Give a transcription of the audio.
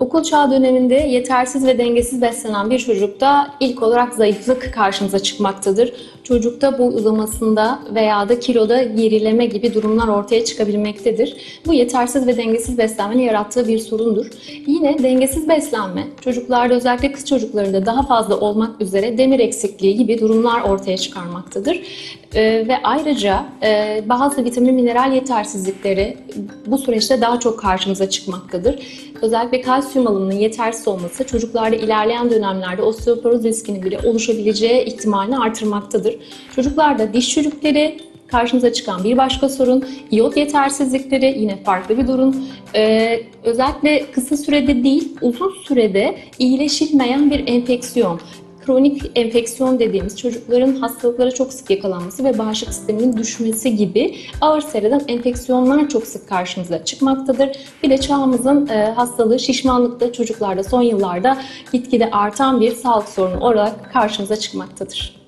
Okul çağı döneminde yetersiz ve dengesiz beslenen bir çocukta ilk olarak zayıflık karşımıza çıkmaktadır. Çocukta bu uzamasında veya da kiloda gerileme gibi durumlar ortaya çıkabilmektedir. Bu yetersiz ve dengesiz beslenmenin yarattığı bir sorundur. Yine dengesiz beslenme çocuklarda özellikle kız çocuklarında daha fazla olmak üzere demir eksikliği gibi durumlar ortaya çıkarmaktadır. Ee, ve ayrıca e, bazı vitamin mineral yetersizlikleri bu süreçte daha çok karşımıza çıkmaktadır. Özellikle kalsiyum alımının yetersiz olması çocuklarda ilerleyen dönemlerde osteoporoz riskinin bile oluşabileceği ihtimalini artırmaktadır. Çocuklarda diş çürükleri, karşımıza çıkan bir başka sorun, iot yetersizlikleri yine farklı bir durum. Ee, özellikle kısa sürede değil, uzun sürede iyileşilmeyen bir enfeksiyon kronik enfeksiyon dediğimiz çocukların hastalıklara çok sık yakalanması ve bağışıklık sisteminin düşmesi gibi ağır seyreden enfeksiyonlar çok sık karşımıza çıkmaktadır. Bir de çağımızın e, hastalığı şişmanlıkta çocuklarda son yıllarda gitgide artan bir sağlık sorunu olarak karşımıza çıkmaktadır.